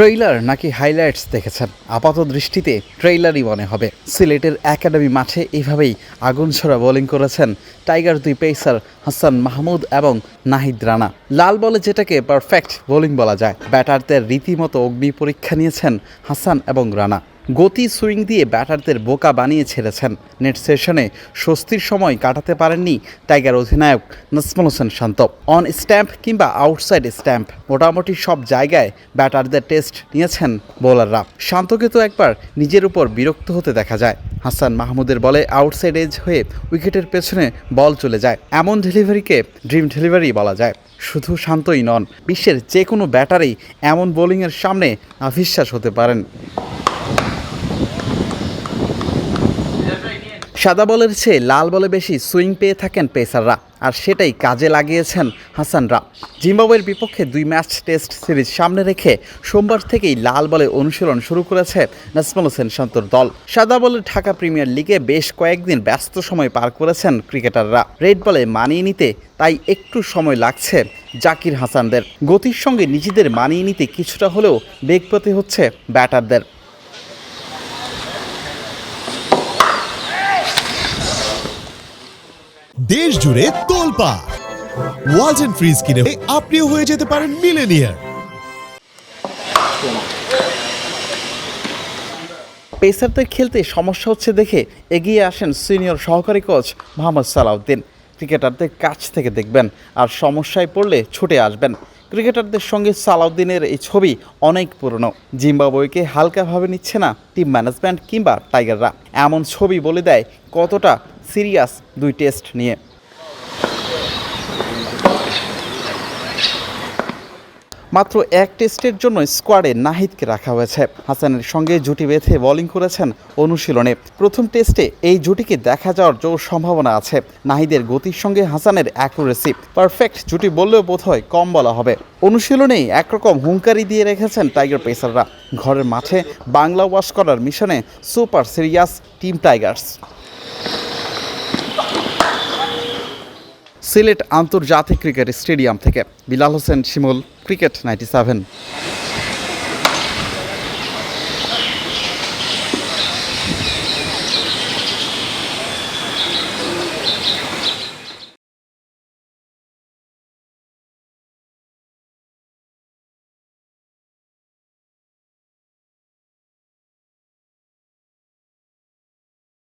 Trailer নাকি highlights দেখেছেন? আপাত দৃষ্টিতে ট্রেইলারই মনে হবে। সিলেটের একাডেমি মাঠে এভাবেই আগুন ছড়া বোলিং করেছেন টাইগার দুই পেসার হাসান মাহমুদ এবং নাহিদ রানা। লাল বলে যেটাকে পারফেক্ট বোলিং বলা যায়। ব্যাটারদের রীতিমতো অগ্নি পরীক্ষা নিয়েছেন হাসান এবং রানা। গতি সুইং দিয়ে ব্যাটারদের বোকা বানিয়ে ছেড়েছেন। নেট সেশনে স্বস্তির সময় কাটাতে পারেননি টাইগার অধিনায়ক নাজমুল হোসেন শান্ত। অন স্ট্যাম্প কিংবা আউটসাইড স্ট্যাম্প, মোটামুটি সব জায়গায় ব্যাটারদের টেস্ট নিয়েছেন বোলাররা। শান্তকে তো একবার নিজের উপর বিরক্ত হতে দেখা যায়। হাসান মাহমুদের বলে আউটসাইড এজ হয়ে উইকেটের পেছনে বল চলে যায়। এমন ডেলিভারিকে ড্রিম ডেলিভারি বলা যায়। শুধু শান্তই নন, বিশ্বের যে কোনো ব্যাটারেই এমন বোলিংয়ের সামনে আবিশ্বাস হতে পারেন। সাদা বলের চেয়ে লাল বলে বেশি সুইং পেয়ে থাকেন পেসাররা, আর সেটাই কাজে লাগিয়েছেন হাসানরা। জিম্বাবুয়ের বিপক্ষে দুই ম্যাচ টেস্ট সিরিজ সামনে রেখে সোমবার থেকেই লাল বলে অনুশীলন শুরু করেছে নাজমুল হোসেন শান্তর দল। সাদা বলে ঢাকা প্রিমিয়ার লিগে বেশ কয়েকদিন ব্যস্ত সময় পার করেছেন ক্রিকেটাররা। রেড বলে মানিয়ে নিতে তাই একটু সময় লাগছে জাকির হাসানদের। গতির সঙ্গে নিজেদের মানিয়ে নিতে কিছুটা হলেও বেগ পেতে হচ্ছে ব্যাটারদের। দেশ জুড়ে তোলপা ওয়ালটন ফ্রিজ কিনে আপনিও হয়ে যেতে পারেন মিলেনিয়ার পেসারদের খেলতে সমস্যা হচ্ছে দেখে এগিয়ে আসেন সিনিয়র সহকারী কোচ মোহাম্মদ সালাউদ্দিন। ক্রিকেটারদের কাছ থেকে দেখবেন, আর সমস্যায় পড়লে ছুটে আসবেন। ক্রিকেটারদের সঙ্গে সালাউদ্দিনের এই ছবি অনেক পুরনো। জিম্বাবুয়েকে হালকাভাবে নিচ্ছে না টিম ম্যানেজমেন্ট কিংবা টাইগাররা এমন ছবি বলে দেয় কতটা সিরিয়াস দুই টেস্ট নিয়ে। মাত্র এক টেস্টের জন্য স্কোয়াডে নাহিদকে রাখা হয়েছে। হাসানের সঙ্গে জুটি বেঁধে বোলিং করেছেন অনুশীলনে। প্রথম টেস্টে এই জুটিকে দেখা যাওয়ার জোর সম্ভাবনা আছে। নাহিদের গতির সঙ্গে হাসানের অ্যাকুরেসি। পারফেক্ট জুটি বললেও বোধহয় কম বলা হবে। অনুশীলনেই একরকম হুঙ্কারি দিয়ে রেখেছেন টাইগার পেসাররা। ঘরের মাঠে বাংলা ওয়াশ করার মিশনে super serious team tigers. Sylhet আন্তর্জাতিক ক্রিকেট স্টেডিয়াম থেকে। Bilal Hossain Shimul cricket ninety seven.